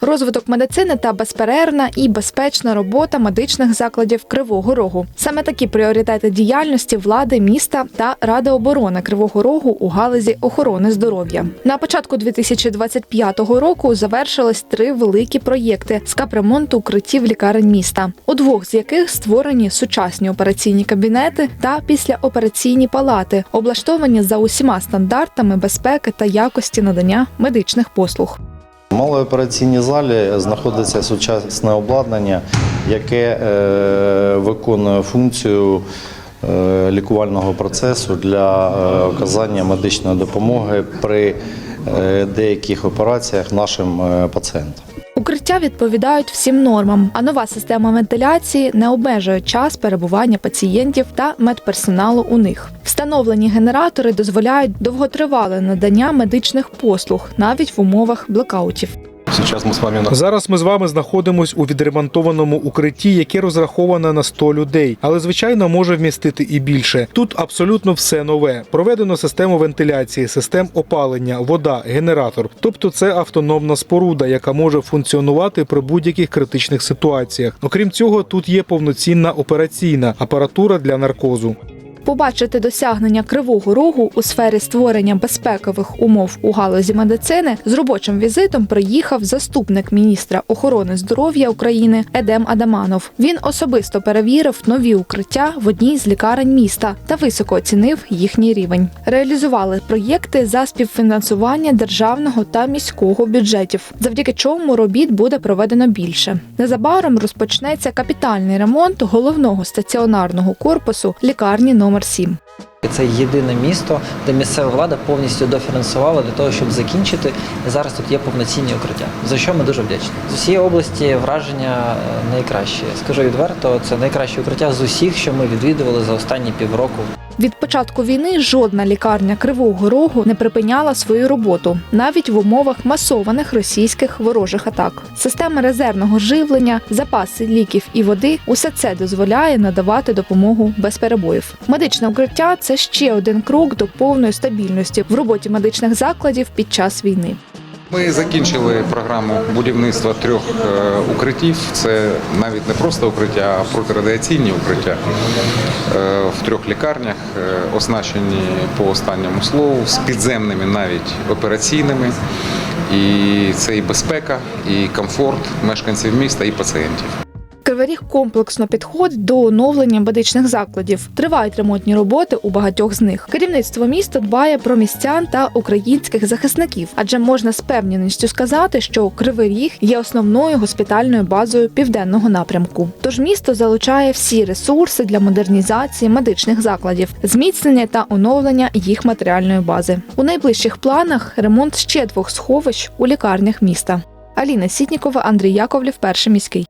Розвиток медицини та безперервна і безпечна робота медичних закладів Кривого Рогу. Саме такі пріоритети діяльності влади міста та Ради оборони Кривого Рогу у галузі охорони здоров'я. На початку 2025 року завершились три великі проєкти з капремонту укриттів лікарень міста, у двох з яких створені сучасні операційні кабінети та післяопераційні палати, облаштовані за усіма стандартами безпеки та якості надання медичних послуг. В малоопераційній залі знаходиться сучасне обладнання, яке е, виконує функцію е, лікувального процесу для е, оказання медичної допомоги при деяких операціях нашим пацієнтам. Укриття відповідають всім нормам, а нова система вентиляції не обмежує час перебування пацієнтів та медперсоналу у них. Встановлені генератори дозволяють довготривале надання медичних послуг навіть в умовах блекаутів. Зараз ми з вами знаходимось у відремонтованому укритті, яке розраховане на 100 людей, але звичайно може вмістити і більше. Тут абсолютно все нове. Проведено систему вентиляції, систем опалення, вода, генератор. Тобто це автономна споруда, яка може функціонувати при будь-яких критичних ситуаціях. Окрім цього, тут є повноцінна операційна апаратура для наркозу. Побачити досягнення кривого рогу у сфері створення безпекових умов у галузі медицини з робочим візитом приїхав заступник міністра охорони здоров'я України Едем Адаманов. Він особисто перевірив нові укриття в одній з лікарень міста та високо оцінив їхній рівень. Реалізували проєкти за співфінансування державного та міського бюджетів, завдяки чому робіт буде проведено більше. Незабаром розпочнеться капітальний ремонт головного стаціонарного корпусу лікарні номер 7. Це єдине місто, де місцева влада повністю дофінансувала для того, щоб закінчити. І зараз тут є повноцінні укриття, за що ми дуже вдячні. З усієї області враження е, найкраще. Скажу відверто, це найкраще укриття з усіх, що ми відвідували за останні півроку. Від початку війни жодна лікарня Кривого Рогу не припиняла свою роботу навіть в умовах масованих російських ворожих атак. Система резервного живлення, запаси ліків і води усе це дозволяє надавати допомогу без перебоїв. Медичне укриття це ще один крок до повної стабільності в роботі медичних закладів під час війни. Ми закінчили програму будівництва трьох е, укриттів. Це навіть не просто укриття, а протирадіаційні укриття Е, в трьох лікарнях, е, оснащені по останньому слову, з підземними навіть операційними. І це і безпека, і комфорт мешканців міста, і пацієнтів. Кривий комплексно підходить до оновлення медичних закладів. Тривають ремонтні роботи у багатьох з них. Керівництво міста дбає про містян та українських захисників, адже можна з певненістю сказати, що Кривий Ріг є основною госпітальною базою південного напрямку. Тож місто залучає всі ресурси для модернізації медичних закладів, зміцнення та оновлення їх матеріальної бази. У найближчих планах ремонт ще двох сховищ у лікарнях міста. Аліна Сітнікова, Андрій Яковлів, перший міський.